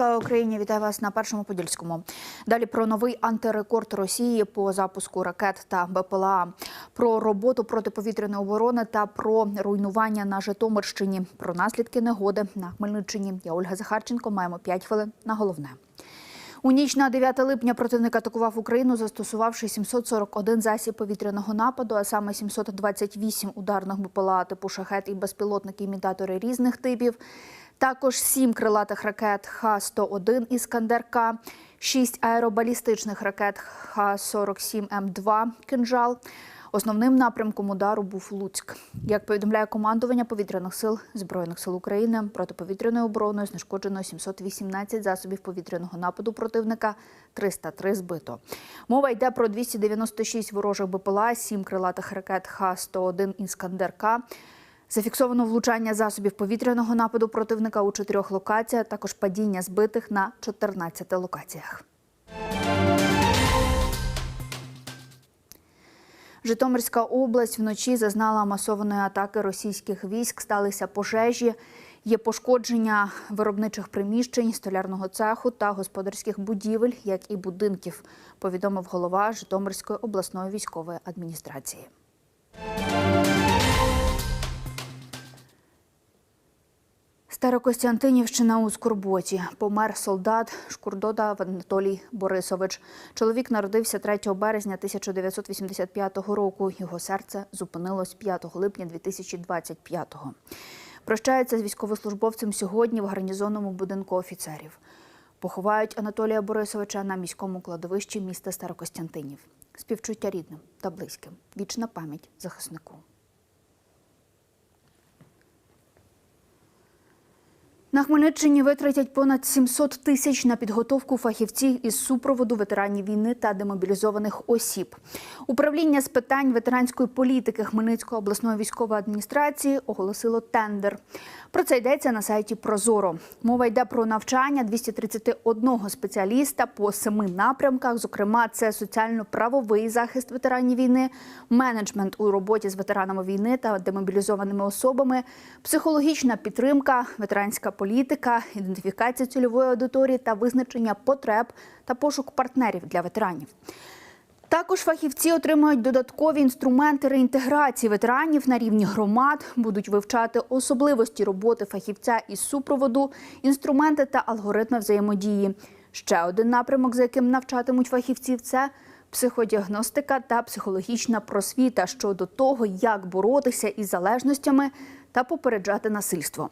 Слава Україні! Вітаю вас на першому подільському. Далі про новий антирекорд Росії по запуску ракет та БПЛА, про роботу протиповітряної оборони та про руйнування на Житомирщині, про наслідки негоди на Хмельниччині. Я Ольга Захарченко. Маємо 5 хвилин на головне. У ніч на 9 липня противник атакував Україну, застосувавши 741 засіб повітряного нападу, а саме 728 ударних БПЛА типу шахет і безпілотники імітатори різних типів. Також 7 крилатих ракет Х-101 «Іскандер-К», 6 аеробалістичних ракет Х-47М2 «Кинжал». Основним напрямком удару був Луцьк. Як повідомляє командування повітряних сил Збройних сил України, протиповітряною обороною знешкоджено 718 засобів повітряного нападу противника, 303 збито. Мова йде про 296 ворожих БПЛА, 7 крилатих ракет Х-101 «Іскандер-К», Зафіксовано влучання засобів повітряного нападу противника у чотирьох локаціях, також падіння збитих на 14 локаціях. Житомирська область вночі зазнала масованої атаки російських військ. Сталися пожежі. Є пошкодження виробничих приміщень, столярного цеху та господарських будівель, як і будинків, повідомив голова Житомирської обласної військової адміністрації. Старокостянтинівщина у Скорботі. Помер солдат Шкурдода Анатолій Борисович. Чоловік народився 3 березня 1985 року. Його серце зупинилось 5 липня 2025-го. Прощається з військовослужбовцем сьогодні в гарнізонному будинку офіцерів. Поховають Анатолія Борисовича на міському кладовищі міста Старокостянтинів. Співчуття рідним та близьким. Вічна пам'ять захиснику. На Хмельниччині витратять понад 700 тисяч на підготовку фахівців із супроводу ветеранів війни та демобілізованих осіб. Управління з питань ветеранської політики Хмельницької обласної військової адміністрації оголосило тендер. Про це йдеться на сайті Прозоро. Мова йде про навчання 231 спеціаліста по семи напрямках. Зокрема, це соціально-правовий захист ветеранів війни, менеджмент у роботі з ветеранами війни та демобілізованими особами, психологічна підтримка, ветеранська політика, ідентифікація цільової аудиторії та визначення потреб та пошук партнерів для ветеранів. Також фахівці отримають додаткові інструменти реінтеграції ветеранів на рівні громад, будуть вивчати особливості роботи фахівця із супроводу, інструменти та алгоритми взаємодії. Ще один напрямок, за яким навчатимуть фахівців, це психодіагностика та психологічна просвіта щодо того, як боротися із залежностями та попереджати насильство.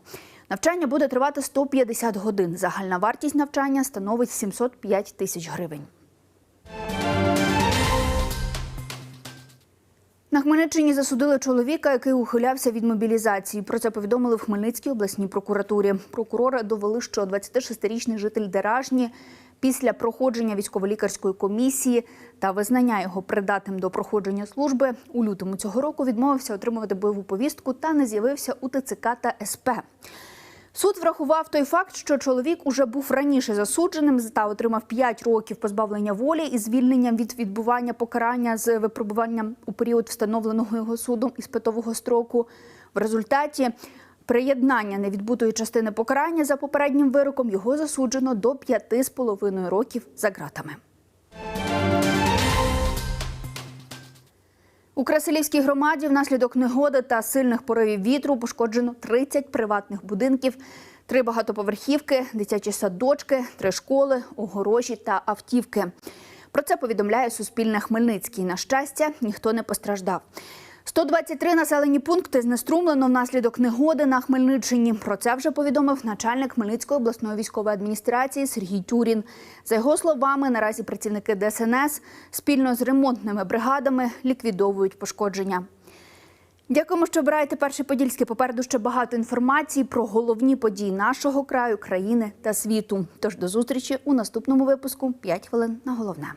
Навчання буде тривати 150 годин. Загальна вартість навчання становить 705 тисяч гривень. На Хмельниччині засудили чоловіка, який ухилявся від мобілізації. Про це повідомили в Хмельницькій обласній прокуратурі. Прокурори довели, що 26-річний житель Деражні після проходження військово-лікарської комісії та визнання його придатним до проходження служби у лютому цього року відмовився отримувати бойову повістку та не з'явився у ТЦК та СП. Суд врахував той факт, що чоловік уже був раніше засудженим та отримав 5 років позбавлення волі із звільненням від відбування покарання з випробуванням у період встановленого його судом іспитового строку. В результаті приєднання невідбутої частини покарання за попереднім вироком його засуджено до 5,5 років за ґратами. У Красилівській громаді внаслідок негоди та сильних поривів вітру пошкоджено 30 приватних будинків, три багатоповерхівки, дитячі садочки, три школи, огорожі та автівки. Про це повідомляє Суспільне Хмельницький. На щастя, ніхто не постраждав. 123 населені пункти знеструмлено внаслідок негоди на Хмельниччині. Про це вже повідомив начальник Хмельницької обласної військової адміністрації Сергій Тюрін. За його словами, наразі працівники ДСНС спільно з ремонтними бригадами ліквідовують пошкодження. Дякуємо, що обираєте перший подільський. Попереду ще багато інформації про головні події нашого краю, країни та світу. Тож до зустрічі у наступному випуску «5 хвилин на головне.